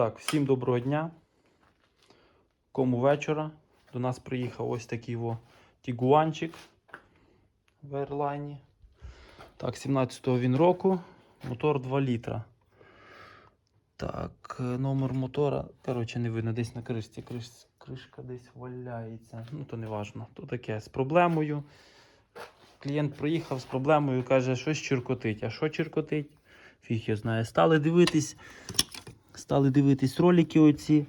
Так, всім доброго дня. Кому вечора. До нас приїхав ось такий во тігуанчик в Airline. Так, 17-го він року. Мотор 2 літра. Так, е, номер мотора. Коротше, не видно, десь на кришці. Криш, кришка десь валяється. Ну, то не важно. То таке з проблемою. Клієнт приїхав з проблемою, каже, щось чиркотить. А що чиркотить? Фіг я знає. Стали дивитись. Стали дивитись ролики оці,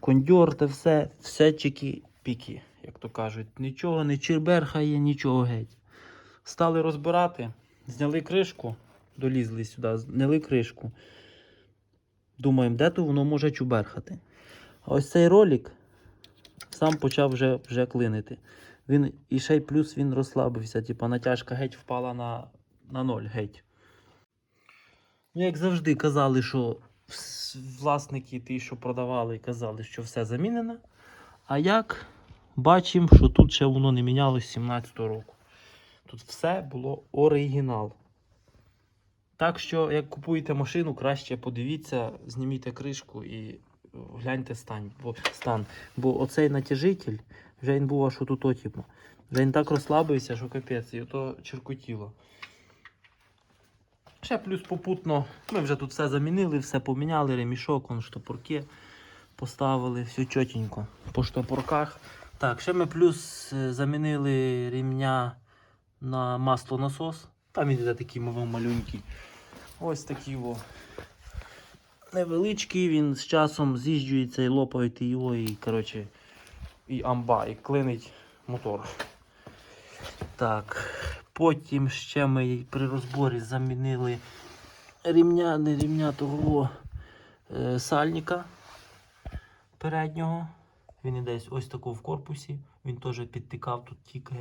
кондьор та все, все чики-піки, як то кажуть. Нічого не чирберхає, нічого геть. Стали розбирати, зняли кришку, долізли сюди, зняли кришку. Думаємо, де то воно може чуберхати. А ось цей ролик сам почав вже, вже клинити. Він, і ще й плюс він розслабився, типа натяжка геть впала на, на ноль геть. Ну, як завжди казали, що власники ті, що продавали, і казали, що все замінено. А як бачимо, що тут ще воно не мінялось з 17-го року. Тут все було оригінал. Так що, як купуєте машину, краще подивіться, зніміть кришку і е, гляньте стан. Бо, стан. Бо оцей натяжитель, вже він був аж отут. Вже він так розслабився, що капець, і ото черкотіло. Ще плюс попутно, ми вже тут все замінили, все поміняли, ремішок, он штопорки поставили, все чотенько по штопорках. Так, ще ми плюс е, замінили рівня на маслонасос. Там іде такий мов малюнький. Ось такий во. Невеличкий, він з часом з'їжджується і лопають його, і коротше, і амба, і клинить мотор. Так, потім ще ми при розборі замінили рівня, не рівня того е, сальника переднього. Він іде ось тако в корпусі. Він теж підтикав, тут тік.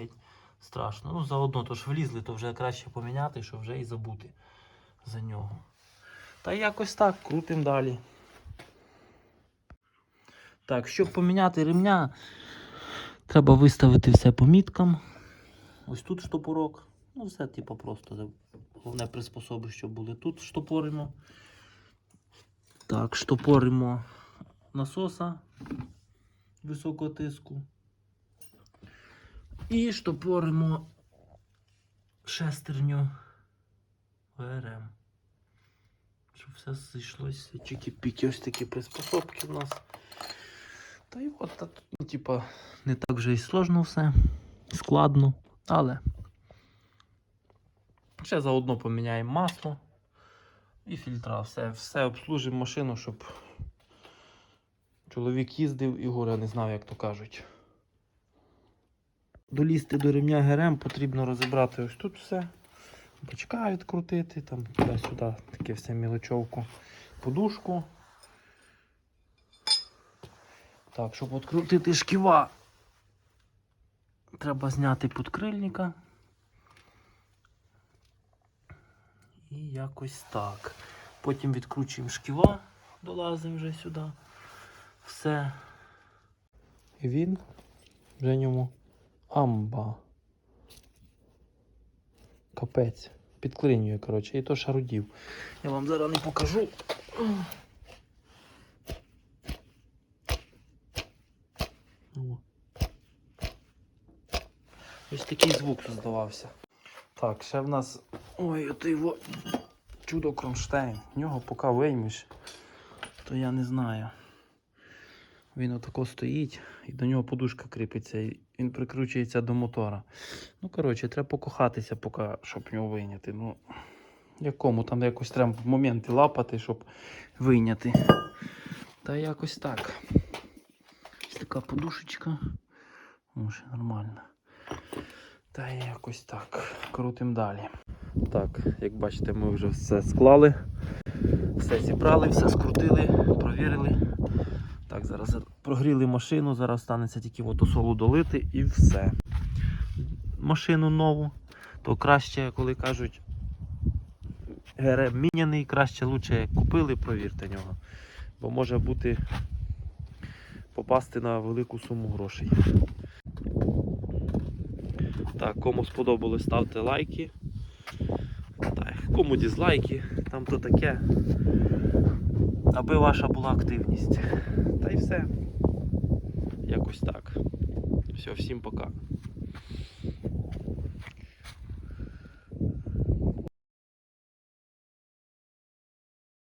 Страшно. Ну, заодно то ж влізли, то вже краще поміняти, щоб вже і забути за нього. Та якось так, крутим далі. Так, щоб поміняти ремня, треба виставити все по міткам. Ось тут штопорок. Ну, все, типу, просто. Головне приспособи, щоб були тут штопоримо. Так, штопоримо насоса високого тиску. І штопоримо шестерню ВРМ. Щоб все зійшлося. Чики-піки, ось такі приспособки в нас. Та й от, та ну, типа, не так вже і сложно все. Складно, але ще заодно поміняємо масло і фільтра. Все, все обслужимо машину, щоб чоловік їздив і горе не знав, як то кажуть. Долізти до ремня ГРМ потрібно розібрати ось тут все. Бачка відкрутити, там туди-сюди таке все мілочовку, подушку. Так, щоб відкрутити шківа, треба зняти підкрильника. І якось так. Потім відкручуємо шківа, долазимо вже сюди. Все. І він вже ньому амба. Капець. Підклинює, коротше, і то шарудів. Я вам зараз не покажу. Ось такий звук здавався. Так, ще в нас. Ой, от його чудо Кронштейн. В нього поки виймеш, то я не знаю. Він отако стоїть і до нього подушка кріпиться, і він прикручується до мотора. Ну, коротше, треба покохатися, поки, щоб його вийняти. Ну, якому там якось треба в моменти лапати, щоб вийняти. Та якось так. Ось така подушечка. Може, нормально. Та якось так. Крутим далі. Так, як бачите, ми вже все склали, все зібрали, все скрутили, провірили. Так, зараз прогріли машину, зараз станеться тільки солу долити і все. Машину нову, то краще, коли кажуть, ГРМ міняний, краще лучше купили, провірте нього. Бо може бути попасти на велику суму грошей. Так, кому сподобалось, ставте лайки. Так, кому дізлайки, там то таке. аби ваша була активність. Та й все. Якось так. Все, всім пока.